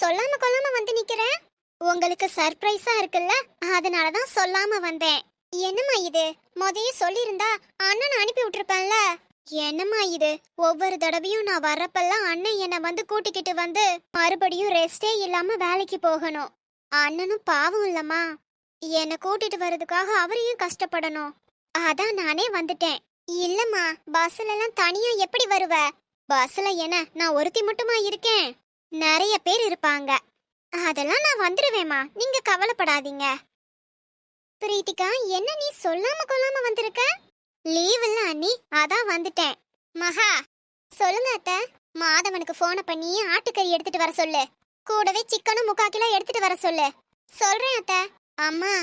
சொல்லாம கொள்ளாம வந்து நிக்கிற உங்களுக்கு சர்ப்ரைஸா இருக்குல்ல? அதனால தான் சொல்லாம வந்தேன். என்னம்மா இது? முதைய சொல்லியிருந்தா அண்ணன் அனுப்பி விட்டுருப்பேன்ல? என்னம்மா இது? ஒவ்வொரு தடவையும் நான் வர்றப்பெல்லாம் அண்ணன் என்னை வந்து கூட்டிக்கிட்டு வந்து மறுபடியும் ரெஸ்டே இல்லாம வேலைக்கு போகணும். அண்ணனும் பாவம் இல்லம்மா. என்னை கூட்டிட்டு வர்றதுக்காக அவரையும் கஷ்டப்படணும். அதான் நானே வந்துட்டேன். இல்லம்மா பஸ்ல எல்லாம் தனியா எப்படி வருவ? பஸ்ல என்ன நான் ஒருத்தி மட்டுமா இருக்கேன்? நிறைய பேர் இருப்பாங்க. அதெல்லாம் நான் வந்துடுவேம்மா நீங்க கவலைப்படாதீங்க. பிரீத்திகா என்ன நீ சொல்லாம கொள்ளாம வந்திருக்க? லீவ் இல்ல அண்ணி. அதான் வந்துட்டேன். மகா சொல்லுங்க அத்தை. மாதவனுக்கு போனை பண்ணி ஆட்டுக்கறி எடுத்துட்டு வர சொல்லு. கூடவே சிக்கனும் முக்கா கிலோ எடுத்துட்டு வர சொல்லு. சொல்றேன் அத்தை. அம்மா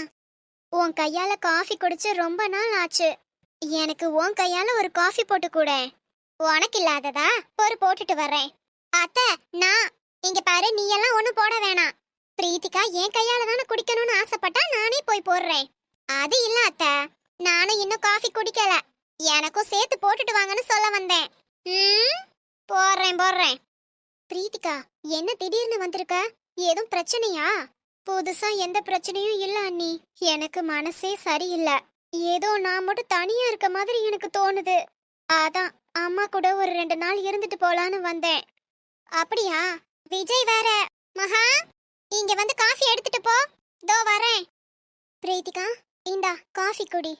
உன் கையால காஃபி குடிச்சு ரொம்ப நாள் ஆச்சு. எனக்கு உன் கையால ஒரு காஃபி போட்டு கூட. உனக்கு இல்லாததா? ஒரு போட்டுட்டு வர்றேன். அத்தை நான் இங்க பாரு நீ எல்லாம் ஒண்ணு போட வேணாம். பிரீத்திகா என் கையால தானே குடிக்கணும்னு ஆசைப்பட்டா நானே போய் போடுறேன். அது இல்ல அத்த. நானும் இன்னும் காஃபி குடிக்கல. எனக்கும் சேர்த்து போட்டுட்டு வாங்கன்னு சொல்ல வந்தேன். ம் போடுறேன் போடுறேன். பிரீத்திகா என்ன திடீர்னு வந்திருக்க? ஏதும் பிரச்சனையா? புதுசா எந்த பிரச்சனையும் இல்ல அண்ணி. எனக்கு மனசே சரியில்லை. ஏதோ நான் மட்டும் தனியா இருக்க மாதிரி எனக்கு தோணுது. அதான் அம்மா கூட ஒரு ரெண்டு நாள் இருந்துட்டு போலான்னு வந்தேன். அப்படியா? விஜய் வேற. மகா இங்க வந்து காஃபி எடுத்துட்டு போ. தோ வரேன். பிரீத்திகா இந்தா காஃபி குடி.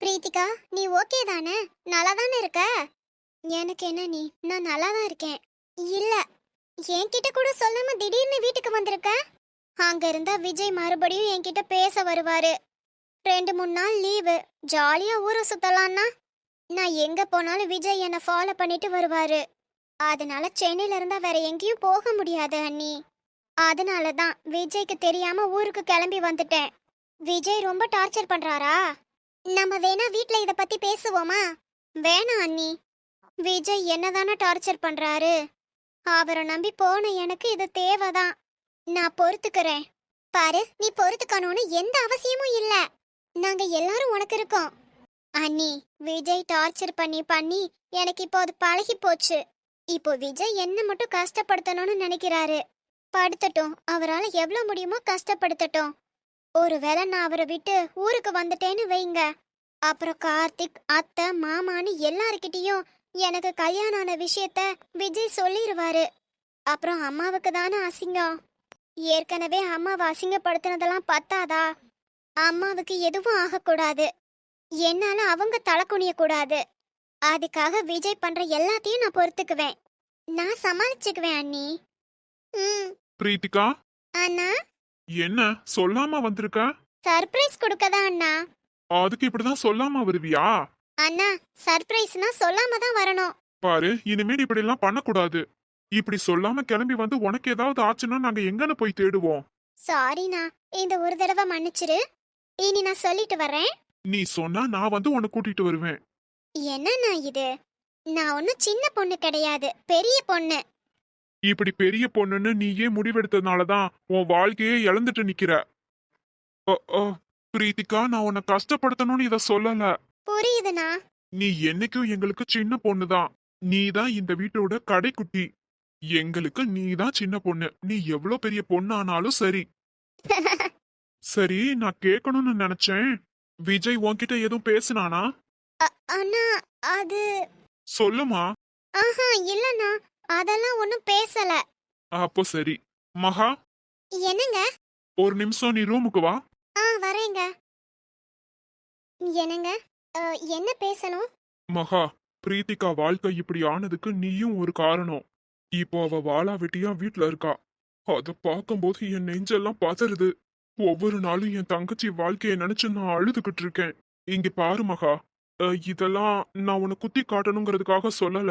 பிரீத்திகா நீ ஓகே தானே? நல்லா தானே இருக்க? எனக்கு என்ன நீ? நான் நல்லா தான் இருக்கேன். இல்ல என்கிட்ட கூட சொல்லாம திடீர்னு வீட்டுக்கு வந்திருக்க? அங்க இருந்தா விஜய் மறுபடியும் என்கிட்ட பேச வருவாரு. ரெண்டு மூணு நாள் லீவு. ஜாலியா ஊரை சுத்தலான்னா நான் எங்க போனாலும் விஜய் என்னை ஃபாலோ பண்ணிட்டு வருவாரு. அதனால சென்னையில இருந்தா வேற எங்கேயும் போக முடியாது அண்ணி. அதனால தான் விஜய்க்கு தெரியாம ஊருக்கு கிளம்பி வந்துட்டேன். விஜய் ரொம்ப டார்ச்சர் பண்றாரா? நம்ம வேணா வீட்ல இத பத்தி பேசுவோமா? வேணாம் அண்ணி. விஜய் என்னதானே டார்ச்சர் பண்றாரு? அவரை நம்பி போன எனக்கு இது தேவைதான். நான் பொறுத்துக்கிறேன். பாரு நீ பொறுத்துக்கணும்னு எந்த அவசியமும் இல்ல. நாங்க எல்லாரும் உனக்கு இருக்கோம். அண்ணி விஜய் டார்ச்சர் பண்ணி பண்ணி எனக்கு இப்போ அது பழகி போச்சு இப்போ விஜய் என்ன மட்டும் கஷ்டப்படுத்தணும்னு நினைக்கிறாரு. படுத்தட்டும். அவரால் எவ்வளோ முடியுமோ கஷ்டப்படுத்தட்டும். ஒருவேளை நான் அவரை விட்டு ஊருக்கு வந்துட்டேன்னு வைங்க. அப்புறம் கார்த்திக் அத்தை மாமான்னு எல்லாருக்கிட்டேயும் எனக்கு கல்யாணம் ஆன விஷயத்த விஜய் சொல்லிடுவாரு அப்புறம் அம்மாவுக்கு தானே அசிங்கம். ஏற்கனவே அம்மாவை அசிங்கப்படுத்தினதெல்லாம் பத்தாதா? அம்மாவுக்கு எதுவும் ஆகக்கூடாது. என்னால அவங்க தலை குனியக்கூடாது. அதுக்காக விஜய் பண்ற எல்லாத்தையும் நான் பொறுத்துக்குவேன். நான் சமாளிச்சுக்குவேன் அண்ணி. ம். பிரீத்திகா? அண்ணா? என்ன சொல்லாம வந்திருக்க? சர்ப்ரைஸ் கொடுக்கதான் அண்ணா? அதுக்கு இப்படிதான் சொல்லாம வருவியா? அண்ணா சர்ப்ரைஸ்னா சொல்லாம தான் வரணும். பாரு இனிமேல் இப்படி எல்லாம் பண்ணக்கூடாது. இப்படி சொல்லாம கிளம்பி வந்து உனக்கு ஏதாவது ஆச்சுன்னா நாங்க எங்கன்னு போய் தேடுவோம். சாரிண்ணா இந்த ஒரு தடவை மன்னிச்சிரு. இனி நான் சொல்லிட்டு வரேன் நீ சொன்னா நான் வந்து உன்னை கூட்டிட்டு வருவேன். என்னண்ணா இது? நான் ஒன்றும் சின்ன பொண்ணு கிடையாது பெரிய பொண்ணு. இப்படி பெரிய பொண்ணுன்னு நீயே முடிவெடுத்ததுனாலதான் உன் வாழ்க்கையே இழந்துட்டு நிக்கிற. அ, அ, பிரீத்திகா நான் உன்னை கஷ்டப்படுத்தணும்னு இத சொல்லல. புரியுதுண்ணா. நீ என்னைக்கும் எங்களுக்கு சின்ன பொண்ணுதான். நீ தான் இந்த வீட்டோட கடைக்குட்டி. எங்களுக்கு நீ தான் சின்ன பொண்ணு. நீ எவ்வளவு பெரிய பொண்ணானாலும் சரி. சரி நான் கேட்கணும்னு நினைச்சேன். விஜய் உன்கிட்ட எதுவும் பேசினானா? அண்ணா அது சொல்லுமா ஆஹா இல்லண்ணா அதெல்லாம் ஒன்றும் பேசல. அப்போ சரி. மகா என்னங்க? ஒரு நிமிஷம் நீ ரூமுக்கு வா. ஆ வரேங்க. என்னங்க? என்ன பேசணும்? மகா பிரீத்திகா வாழ்க்கை இப்படி ஆனதுக்கு நீயும் ஒரு காரணம். இப்போ அவ வாளா வெட்டியா வீட்ல இருக்கா. அத பார்க்கும்போது என் நெஞ்செல்லாம் பதறுது. ஒவ்வொரு நாளும் என் தங்கச்சி வாழ்க்கைய நினைச்சு நான் அழுதுகிட்டு இருக்கேன். இங்க பாரு மகா. அஹ், இதெல்லாம் நான் உன்னை குத்தி காட்டணுங்கிறதுக்காக சொல்லல.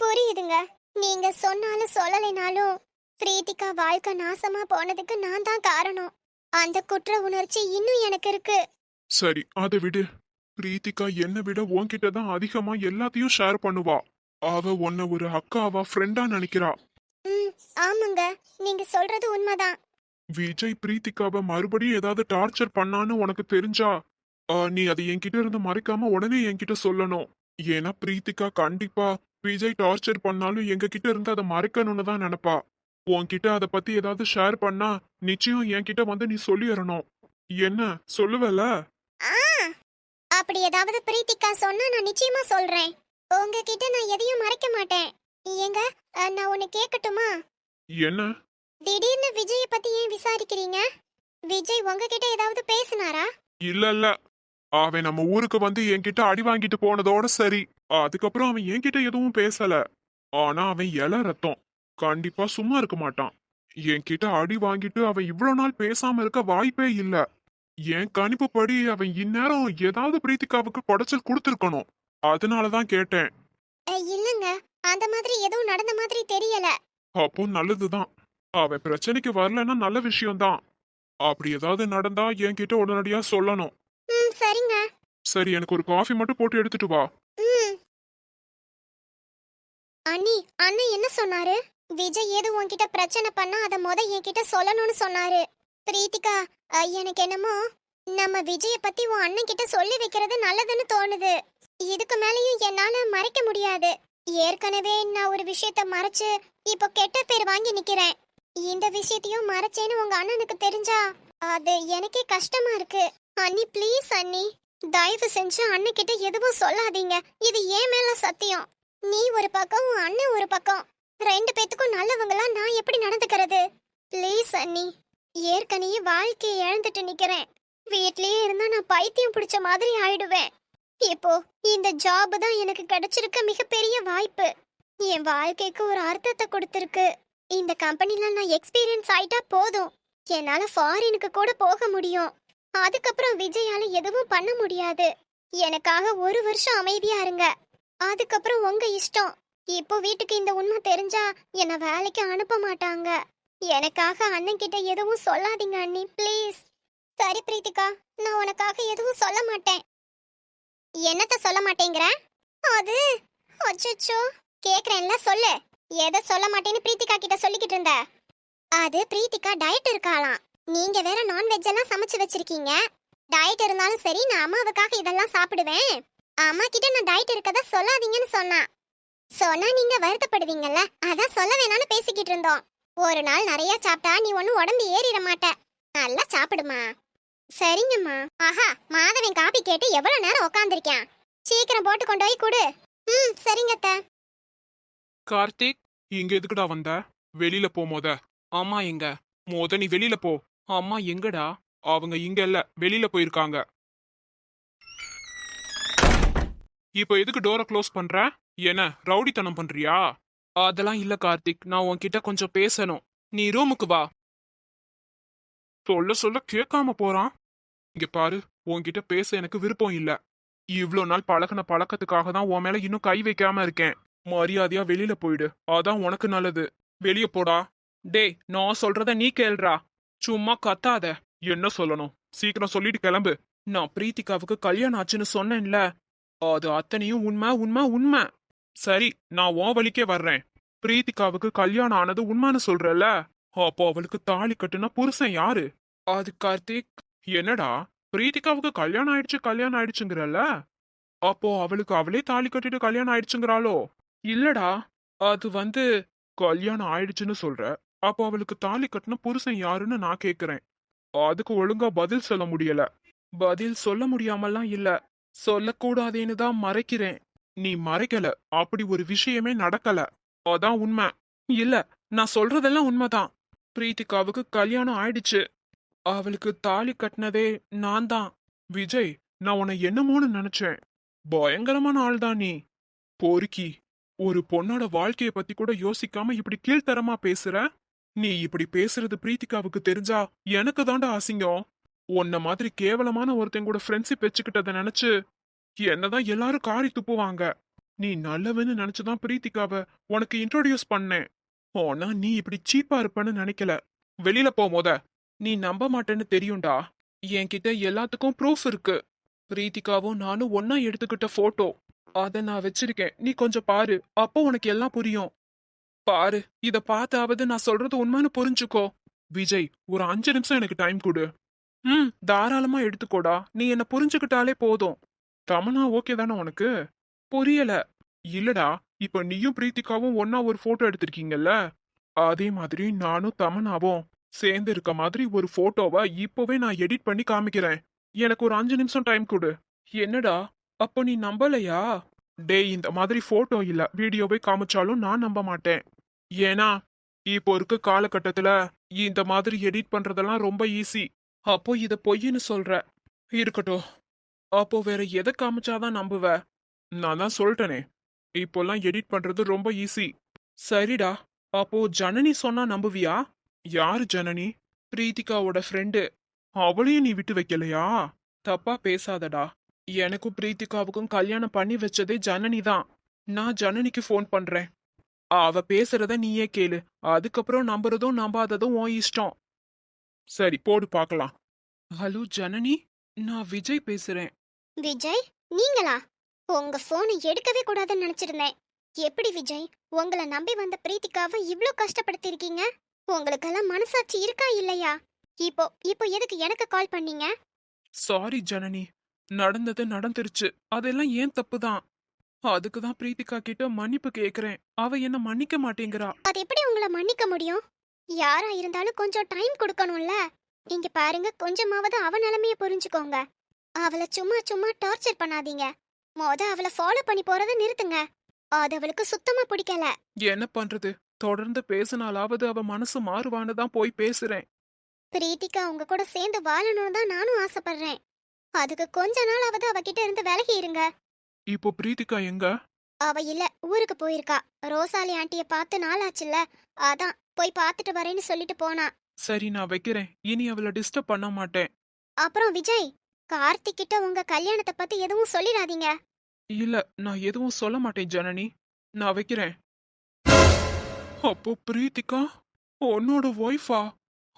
புரியுதுங்க. நீங்க சொன்னாலும் சொல்லலைனாலும் பிரீத்திகா வாழ்க்கை நாசமா போனதுக்கு நான் தான் காரணம். அந்த குற்ற உணர்ச்சி இன்னும் எனக்கு இருக்கு. சரி அதை விடு. பிரீத்திகா என்னை விட உன்கிட்ட தான் அதிகமா எல்லாத்தையும் ஷேர் பண்ணுவா. அவ உன்னை ஒரு அக்காவா ஃப்ரெண்டா நினைக்கிறா. ம் ஆமாங்க. நீங்க சொல்றது உண்மைதான். விஜய் பிரீத்திகாவை மறுபடியும் ஏதாவது டார்ச்சர் பண்ணான்னு உனக்கு தெரிஞ்சா நீ அதை என்கிட்ட இருந்து மறைக்காம உடனே என்கிட்ட சொல்லணும். ஏன்னா பிரீத்திகா கண்டிப்பா விஜய் டார்ச்சர் பண்ணாலும் எங்க கிட்ட இருந்து அதை மறைக்கணும்னு தான் நினைப்பா. உன்கிட்ட அதை பத்தி ஏதாவது ஷேர் பண்ணா நிச்சயம் என்கிட்ட வந்து நீ சொல்லிடணும். என்ன சொல்லுவல ஆ அப்படி ஏதாவது பிரீத்திகா சொன்னா நான் நிச்சயமா சொல்றேன். உங்ககிட்ட நான் எதையும் மறைக்க மாட்டேன். ஏங்க நான் ஒன்னு கேட்கட்டுமா என்ன? திடீர்னு விஜய பத்தி ஏன் விசாரிக்கிறீங்க? விஜய் உங்ககிட்ட ஏதாவது பேசினாரா? இல்ல இல்ல அவன் நம்ம ஊருக்கு வந்து என்கிட்ட அடி வாங்கிட்டு போனதோட சரி. அதுக்கப்புறம் அவன் என்கிட்ட எதுவும் பேசல. ஆனா அவன் இல ரத்தம். கண்டிப்பா சும்மா இருக்க மாட்டான். என்கிட்ட அடி வாங்கிட்டு அவன் இவ்வளவு நாள் பேசாம இருக்க வாய்ப்பே இல்ல. என் கணிப்புப்படி அவன் இந்நேரம் ஏதாவது பிரீத்திகாவுக்கு குடைச்சல் கொடுத்துருக்கணும். அதனாலதான் கேட்டேன். இல்லங்க. அந்த மாதிரி எதுவும் நடந்த மாதிரி தெரியல. அப்போ நல்லதுதான். அவன் பிரச்சனைக்கு வரலன்னா நல்ல விஷயம்தான். அப்படி ஏதாவது நடந்தா என்கிட்ட உடனடியா சொல்லணும். சரிங்க. சரி எனக்கு ஒரு காஃபி மட்டும் போட்டு எடுத்துட்டு வா. அண்ணி அண்ணன் என்ன சொன்னாரு? விஜய் ஏதோ உன்கிட்ட பிரச்சனை பண்ணா அத முத என்கிட்ட சொல்லணும்னு சொன்னாரு. பிரீத்திகா எனக்கு என்னமோ நம்ம விஜய பத்தி உன் அண்ணன் கிட்ட சொல்லி வைக்கிறது நல்லதுன்னு தோணுது. இதுக்கு மேலயும் என்னால மறைக்க முடியாது. ஏற்கனவே நான் ஒரு விஷயத்த மறைச்சு இப்போ கெட்ட பேர் வாங்கி நிக்கிறேன். இந்த விஷயத்தையும் மறைச்சேன்னு உங்க அண்ணனுக்கு தெரிஞ்சா அது எனக்கே கஷ்டமா இருக்கு. அண்ணி ப்ளீஸ் அண்ணி. தயவு செஞ்சு அண்ணக்கிட்ட எதுவும் சொல்லாதீங்க. இது ஏன் மேல சத்தியம். நீ ஒரு பக்கம் உன் அண்ணன் ஒரு பக்கம். ரெண்டு பேத்துக்கும் நல்லவங்களா நான் எப்படி நடந்துக்கிறது? ப்ளீஸ் அண்ணி. ஏற்கனவே வாழ்க்கையை இழந்துட்டு நிக்கிறேன். வீட்லயே இருந்தா நான் பைத்தியம் பிடிச்ச மாதிரி ஆயிடுவேன். இப்போ இந்த ஜாப் தான் எனக்கு கிடைச்சிருக்க மிகப்பெரிய வாய்ப்பு. என் வாழ்க்கைக்கு ஒரு அர்த்தத்தை கொடுத்துருக்கு. இந்த கம்பெனில நான் எக்ஸ்பீரியன்ஸ் ஆயிட்டா போதும். என்னால ஃபாரினுக்கு கூட போக முடியும். அதுக்கப்புறம் விஜயால எதுவும் பண்ண முடியாது. எனக்காக ஒரு வருஷம் அமைதியா இருங்க. அதுக்கப்புறம் உங்க இஷ்டம். இப்போ வீட்டுக்கு இந்த உண்மை தெரிஞ்சா என்ன வேலைக்கு அனுப்ப மாட்டாங்க. எனக்காக அண்ணன் கிட்ட எதுவும் சொல்லாதீங்க அண்ணி ப்ளீஸ். சரி பிரீத்திகா நான் உனக்காக எதுவும் சொல்ல மாட்டேன். என்னத்த சொல்ல மாட்டேங்கிற? அது அச்சோ கேக்குறேன்ல சொல்லு. எதை சொல்ல மாட்டேன்னு பிரீத்திகா கிட்ட சொல்லிக்கிட்டு இருந்த. அது பிரீத்திகா டயட் இருக்காளாம். நீங்க வேற நான்வெஜ் எல்லாம் சமைச்சு வச்சிருக்கீங்க. டயட் இருந்தாலும் சரி நான் அம்மாவுக்காக இதெல்லாம் சாப்பிடுவேன். அம்மா கிட்ட நான் டயட் இருக்கதா சொல்லாதீங்கன்னு சொன்னா. சொன்னா நீங்க வருத்தப்படுவீங்கல்ல அதான் சொல்ல வேணாம்னு பேசிக்கிட்டு இருந்தோம். ஒரு நாள் நிறைய சாப்பிட்டா நீ ஒன்னும் உடம்பு ஏறிட மாட்ட. நல்லா சாப்பிடுமா. சரிங்கம்மா. ஆஹா மாதவன் காப்பி கேட்டு எவ்வளவு நேரம் உட்காந்துருக்கேன் சீக்கிரம் போட்டு கொண்டு போய் கொடு. ம் சரிங்கத்த கார்த்திக் இங்க எதுக்குடா வந்த? வெளியில போ மொத. அம்மா எங்க? மொத நீ வெளியில போ. அம்மா எங்கடா? அவங்க இங்க இல்ல வெளியில போயிருக்காங்க. இப்போ எதுக்கு டோரை க்ளோஸ் பண்ற? என்ன ரவுடித்தனம் பண்றியா? அதெல்லாம் இல்ல கார்த்திக் நான் உன்கிட்ட கொஞ்சம் பேசணும். நீ ரூமுக்கு வா. சொல்ல சொல்ல கேட்காம போறான். இங்க பாரு உன்கிட்ட பேச எனக்கு விருப்பம் இல்ல. இவ்வளோ நாள் பழகுன பழக்கத்துக்காக தான் உன் மேல இன்னும் கை வைக்காம இருக்கேன். மரியாதையா வெளியில போயிடு. அதான் உனக்கு நல்லது. வெளியே போடா. டேய் நான் சொல்றத நீ கேள்றா. சும்மா கத்தாத. என்ன சொல்லணும்? சீக்கிரம் சொல்லிட்டு கிளம்பு. நான் பிரீத்திகாவுக்கு கல்யாணம் ஆச்சுன்னு சொன்னேன்ல. அது அத்தனையும் உண்மை உண்மை உண்மை. சரி நான் ஓ வழிக்கே வர்றேன். பிரீத்திகாவுக்கு கல்யாணம் ஆனது உண்மைன்னு சொல்றல அப்போ அவளுக்கு தாலி கட்டுனா புருஷன் யாரு? அது கார்த்திக். என்னடா? பிரீத்திகாவுக்கு கல்யாணம் ஆயிடுச்சு கல்யாணம் ஆயிடுச்சுங்கிறல்ல? அப்போ அவளுக்கு அவளே தாலி கட்டிட்டு கல்யாணம் ஆயிடுச்சுங்கிறாளோ? இல்லடா. அது வந்து கல்யாணம் ஆயிடுச்சுன்னு சொல்ற. அப்போ அவளுக்கு தாலி கட்டின புருஷன் யாருன்னு நான் கேக்குறேன். அதுக்கு ஒழுங்கா பதில் சொல்ல முடியல. பதில் சொல்ல முடியாமலாம் இல்ல. சொல்லக்கூடாதேன்னு தான் மறைக்கிறேன். நீ மறைக்கல. அப்படி ஒரு விஷயமே நடக்கல. அதான் உண்மை. இல்ல நான் சொல்றதெல்லாம் உண்மைதான். பிரீத்திகாவுக்கு கல்யாணம் ஆயிடுச்சு. அவளுக்கு தாலி கட்டினதே நான் தான். விஜய் நான் உன்னை என்னமோன்னு நினைச்சேன். பயங்கரமான ஆள் தான் நீ. பொறுக்கி ஒரு பொண்ணோட வாழ்க்கைய பத்தி கூட யோசிக்காம இப்படி கீழ்த்தரமா பேசுற? நீ இப்படி பேசுறது பிரீத்திகாவுக்கு தெரிஞ்சா எனக்கு தாண்டா அசிங்கம். உன்ன மாதிரி கேவலமான ஒருத்தன் கூட ஃப்ரெண்ட்ஷிப் வச்சுக்கிட்டத நினைச்சு என்னதான் எல்லாரும் காரி துப்புவாங்க. நீ நல்லவன்னு நினைச்சுதான் பிரீத்திகாவ உனக்கு இன்ட்ரோடியூஸ் பண்ணேன். ஆனா நீ இப்படி சீப்பா இருப்பேன்னு நினைக்கல. வெளியில போமோத நீ நம்ப மாட்டேன்னு தெரியும்டா. என்கிட்ட எல்லாத்துக்கும் ப்ரூஃப் இருக்கு. பிரீத்திகாவும் நானும் ஒன்னா எடுத்துக்கிட்ட போட்டோ அதை நான் வச்சிருக்கேன். நீ கொஞ்சம் பாரு. அப்போ உனக்கு எல்லாம் புரியும். பாரு இத பார்த்தாவது நான் சொல்றது உண்மைன்னு புரிஞ்சுக்கோ. விஜய் ஒரு அஞ்சு நிமிஷம் எனக்கு டைம் கொடு. ம் தாராளமா எடுத்துக்கோடா. நீ என்ன புரிஞ்சுக்கிட்டாலே போதும். தமனா ஓகே தானே உனக்கு? புரியல. இல்லடா இப்ப நீயும் பிரீத்திகாவும் ஒன்னா ஒரு போட்டோ எடுத்திருக்கீங்கல்ல? அதே மாதிரி நானும் தமனாவும் சேர்ந்து இருக்க மாதிரி ஒரு போட்டோவை இப்போவே நான் எடிட் பண்ணி காமிக்கிறேன். எனக்கு ஒரு அஞ்சு நிமிஷம் டைம் கொடு. என்னடா அப்போ நீ நம்பலையா? டேய் இந்த மாதிரி போட்டோ இல்ல. வீடியோவை காமிச்சாலும் நான் நம்ப மாட்டேன். ஏன்னா இப்போ இருக்க காலகட்டத்துல இந்த மாதிரி எடிட் பண்றதெல்லாம் ரொம்ப ஈஸி அப்போ இத பொய்ன்னு சொல்ற. இருக்கட்டும். அப்போ வேற எதை காமிச்சாதான் நம்புவ? நான் தான் சொல்லிட்டேனே. இப்போல்லாம் எடிட் பண்றது ரொம்ப ஈஸி சரிடா. அப்போ ஜனனி சொன்னா நம்புவியா? யாரு ஜனனி? பிரீத்திகாவோட ஃப்ரெண்டு அவளையும் நீ விட்டு வைக்கலையா? தப்பா பேசாதடா. எனக்கும் பிரீத்திகாவுக்கும் கல்யாணம் பண்ணி வச்சதே ஜனனி தான். நான் ஜனனிக்கு ஃபோன் பண்றேன். அவ பேசுறத நீயே கேளு. அதுக்கப்புறம் நம்புறதும் நம்பாததும் உன் இஷ்டம். சரி போடு பார்க்கலாம் ஹலோ ஜனனி நான் விஜய் பேசுறேன். விஜய் நீங்களா? உங்க போனை எடுக்கவே கூடாதுன்னு நினைச்சிருந்தேன். எப்படி விஜய்? உங்களை நம்பி வந்த பிரீத்திகாவை இவ்ளோ கஷ்டப்படுத்திருக்கீங்க உங்களுக்கெல்லாம் மனசாட்சி இருக்கா இல்லையா? இப்போ இப்போ எதுக்கு எனக்கு கால் பண்ணீங்க? சாரி ஜனனி. நடந்தது நடந்துருச்சு. அதெல்லாம் ஏன் தப்பு தான் அதுக்கு தான் பிரீத்திகா கிட்ட மன்னிப்பு கேக்குறேன். அவ என்ன மன்னிக்க மாட்டேங்கிறா. அது எப்படி உங்களை மன்னிக்க முடியும்? யாரா இருந்தாலும் கொஞ்சம் டைம் கொடுக்கணும்ல. இங்க பாருங்க கொஞ்சமாவது அவ நிலைமைய புரிஞ்சுக்கோங்க. அவளை சும்மா சும்மா டார்ச்சர் பண்ணாதீங்க. மொத அவளை ஃபாலோ பண்ணி போறத நிறுத்துங்க. அது அவளுக்கு சுத்தமா பிடிக்கல. என்ன பண்றது? தொடர்ந்து பேசினாலாவது அவ மனசு மாறுவான்னு தான் போய் பேசுறேன். பிரீத்திகா உங்க கூட சேர்ந்து வாழணும்னு தான் நானும் ஆசைப்படுறேன். அதுக்கு கொஞ்ச நாளாவது அவகிட்ட இருந்து விலகி இருங்க. இப்போ பிரீத்திகா எங்க? அவ இல்ல ஊருக்கு போயிருக்கா. ரோசாலி ஆண்டிய பார்த்து நாளாச்சுல்ல. அதான் போய் பார்த்துட்டு வரேன்னு சொல்லிட்டு போனா. சரி நான் வைக்கிறேன். இனி அவளை டிஸ்டர்ப் பண்ண மாட்டேன். அப்புறம் விஜய் கார்த்திக் கிட்ட உங்க கல்யாணத்தை பத்தி எதுவும் சொல்லிடாதீங்க. இல்ல நான் எதுவும் சொல்ல மாட்டேன் ஜனனி. நான் வைக்கிறேன். அப்போ பிரீத்திகா உன்னோட ஒய்ஃபா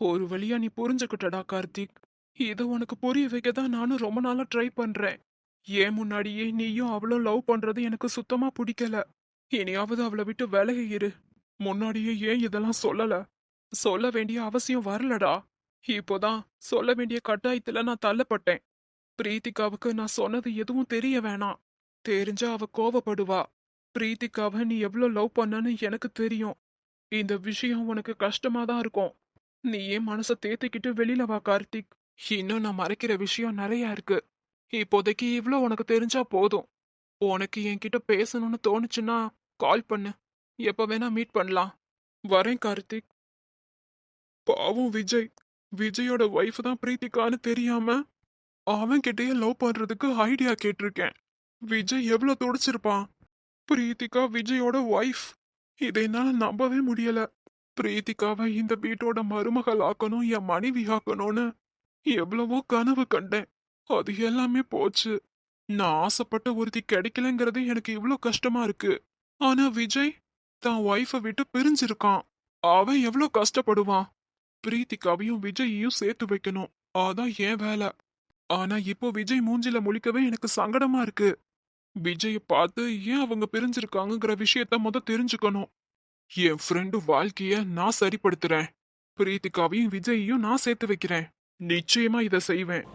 ஒரு வழியா நீ புரிஞ்சுக்கிட்டடா கார்த்திக். இத உனக்கு புரிய வைக்க தான் நானும் ரொம்ப நாளா ட்ரை பண்றேன். ஏன் முன்னாடியே நீயும் அவளும் லவ் பண்றது எனக்கு சுத்தமா பிடிக்கல. இனியாவது அவளை விட்டு விலகி இரு. முன்னாடியே ஏன் இதெல்லாம் சொல்லல? சொல்ல வேண்டிய அவசியம் வரலடா. இப்போதான் சொல்ல வேண்டிய கட்டாயத்துல நான் தள்ளப்பட்டேன். பிரீத்திகாவுக்கு நான் சொன்னது எதுவும் தெரிய வேணாம். தெரிஞ்சா அவ கோவப்படுவா. பிரீத்திகாவை நீ எவ்வளோ லவ் பண்ணன்னு எனக்கு தெரியும். இந்த விஷயம் உனக்கு கஷ்டமா தான் இருக்கும். நீ ஏன் மனசை தேத்திக்கிட்டு வெளியில வா கார்த்திக். இன்னும் நான் மறைக்கிற விஷயம் நிறைய இருக்கு. இப்போதைக்கு இவ்வளோ உனக்கு தெரிஞ்சா போதும். உனக்கு என்கிட்ட பேசணும்னு தோணுச்சுன்னா கால் பண்ணு. எப்போ வேணா மீட் பண்ணலாம். வரேன் கார்த்திக். பாவம் விஜய். விஜயோட ஒய்ஃப் தான் பிரீத்திகான்னு தெரியாம அவன்கிட்டயே லவ் பண்றதுக்கு ஐடியா கேட்டிருக்கேன். விஜய் எவ்வளோ துடிச்சிருப்பான். பிரீத்திகா விஜயோட ஒய்ஃப் இதை என்னால் நம்பவே முடியல. பிரீத்திகாவை இந்த வீட்டோட மருமகள் ஆக்கணும் என் மனைவி ஆக்கணும்னு எவ்வளவோ கனவு கண்டேன். அது எல்லாமே போச்சு. நான் ஆசைப்பட்ட ஒருத்தி கிடைக்கலங்கிறது எனக்கு இவ்வளோ கஷ்டமா இருக்கு. ஆனா விஜய் தான் ஒய்ஃபை விட்டு பிரிஞ்சிருக்கான். அவன் எவ்வளோ கஷ்டப்படுவான்? பிரீத்திகாவையும் விஜயையும் சேர்த்து வைக்கணும். அதான் என் வேலை. ஆனா இப்போ விஜய் மூஞ்சில முழிக்கவே எனக்கு சங்கடமா இருக்கு. விஜயை பார்த்து ஏன் அவங்க பிரிஞ்சிருக்காங்கங்கிற விஷயத்த முத தெரிஞ்சுக்கணும். என் ஃப்ரெண்டு வாழ்க்கைய நான் சரிப்படுத்துறேன். பிரீத்திகாவையும் விஜயையும் நான் சேர்த்து வைக்கிறேன். நிச்சயமா இதை செய்வேன்.